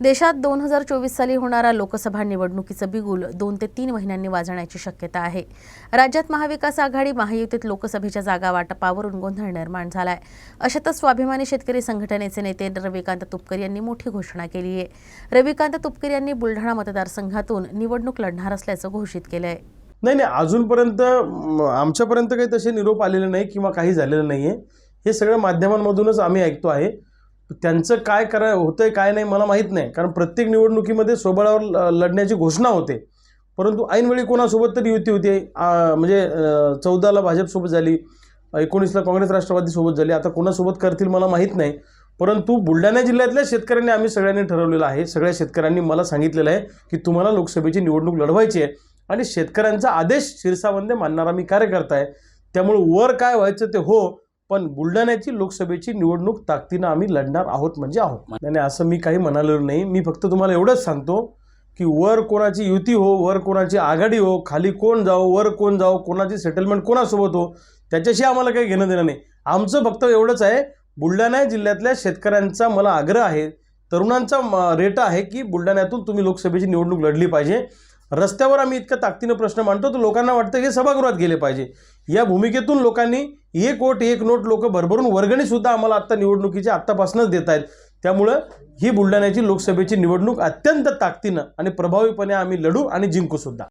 देशात दोन हजार चोवीस साली होणारा लोकसभा निवडणुकीचं बिगुल दोन ते तीन महिन्यांनी वाजण्याची शक्यता आहे. राज्यात महाविकास आघाडी महायुतीत लोकसभेच्या जागा वाटपावरून गोंधळ निर्माण झालाय. अशातच स्वाभिमानी शेतकरी संघटनेचे नेते रविकांत तुपकर यांनी मोठी घोषणा केली आहे. रविकांत तुपकर यांनी बुलढाणा मतदारसंघातून निवडणूक लढणार असल्याचं घोषित केलं आहे नाही नाही अजूनपर्यंत आमच्यापर्यंत काही तसे निरोप आलेले नाही किंवा काही झालेलं नाही आहे हे सगळं माध्यमांमधूनच आम्ही ऐकतो आहे. त्यांचं काय करा होतंय काय नाही मला माहीत नाही. कारण प्रत्येक निवडणुकीमध्ये स्वबळावर ल- लढण्याची घोषणा होते. परंतु ऐनवेळी कोणासोबत तरी युती होती. म्हणजे चौदाला भाजपसोबत झाली एकोणीसला काँग्रेस राष्ट्रवादीसोबत झाली. आता कोणासोबत करतील मला माहीत नाही. परंतु बुलढाणा जिल्ह्यातल्या शेतकऱ्यांनी आम्ही सगळ्यांनी ठरवलेलं आहे सगळ्या शेतकऱ्यांनी मला सांगितलेलं आहे की तुम्हाला लोकसभेची निवडणूक लढवायची आहे आणि शेतकऱ्यांचा आदेश शिरसावंदे मानणारा मी कार्यकर्ता आहे. त्यामुळे वर काय व्हायचं ते हो पण बुलढाण्याची लोकसभेची निवडणूक ताकदीनं आम्ही लढणार आहोत म्हणजे आहोत. आणि असं मी काही म्हणालो नाही. मी फक्त तुम्हाला एवढंच सांगतो की वर कोणाची युती हो वर कोणाची आघाडी हो खाली कोण जाओ वर कोण जाओ कोणाची सेटलमेंट कोणासोबत हो त्याच्याशी आम्हाला काही घेणं देणं नाही. आमचं फक्त एवढंच आहे बुलढाणा जिल्ह्यातल्या शेतकऱ्यांचा मला आग्रह आहे तरुणांचा रेटा आहे की बुलढाण्यातून तुम्ही लोकसभेची निवडणूक लढली पाहिजे. रस्त्यावर आम्ही इतकं ताकदीनं प्रश्न मांडतो तर लोकांना वाटतं हे सभागृहात गेले पाहिजे. या भूमिकेतून लोकांनी एक वोट एक नोट लोक भरभरून वर्गणीसुद्धा आम्हाला आत्ता निवडणुकीची आत्तापासूनच देत आहेत त्यामुळं ही बुलढाण्याची लोकसभेची निवडणूक अत्यंत ताकदीनं आणि प्रभावीपणे आम्ही लढू आणि जिंकूसुद्धा